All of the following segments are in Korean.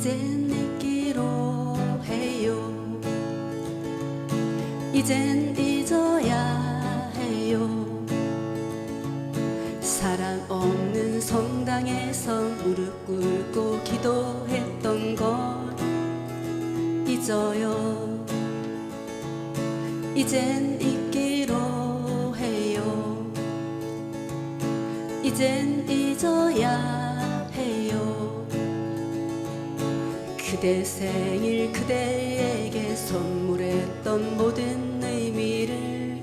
이젠 잊기로 해요. 이젠 잊어야 해요. 사람 없는 성당에서 무릎 꿇고 기도했던 걸 잊어요. 이젠 잊기로 해요. 이젠 잊어야 그대 생일 그대에게 선물했던 모든 의미를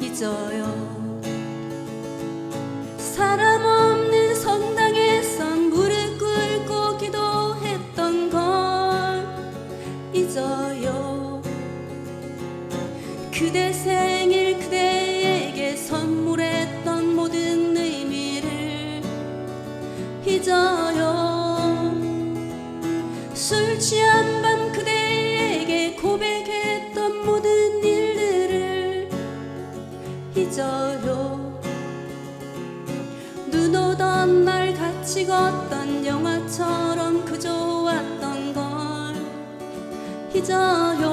잊어요. 사람 없는 성당에서 무릎 꿇고 기도했던 걸 잊어요. 그대 생 술 취한 밤 그대에게 고백했던 모든 일들을 잊어요. 눈 오던 날 같이 걷던 영화처럼 그저 왔던 걸 잊어요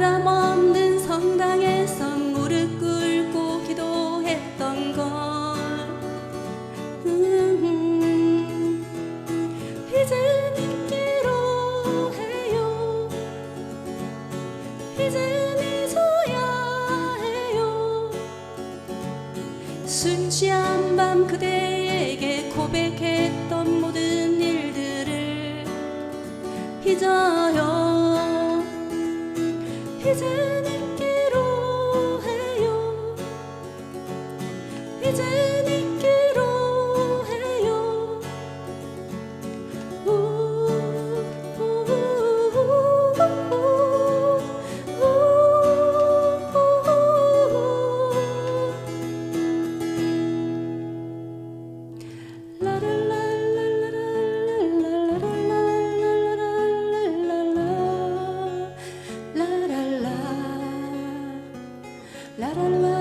사람 없는 성당에서 무릎 꿇고 기도했던 걸. 음, 이젠 잊기로 해요. 이젠 잊어야 해요. 술 취한 밤 그대에게 고백했던 모든 일들을 잊어 요 이젠 and love.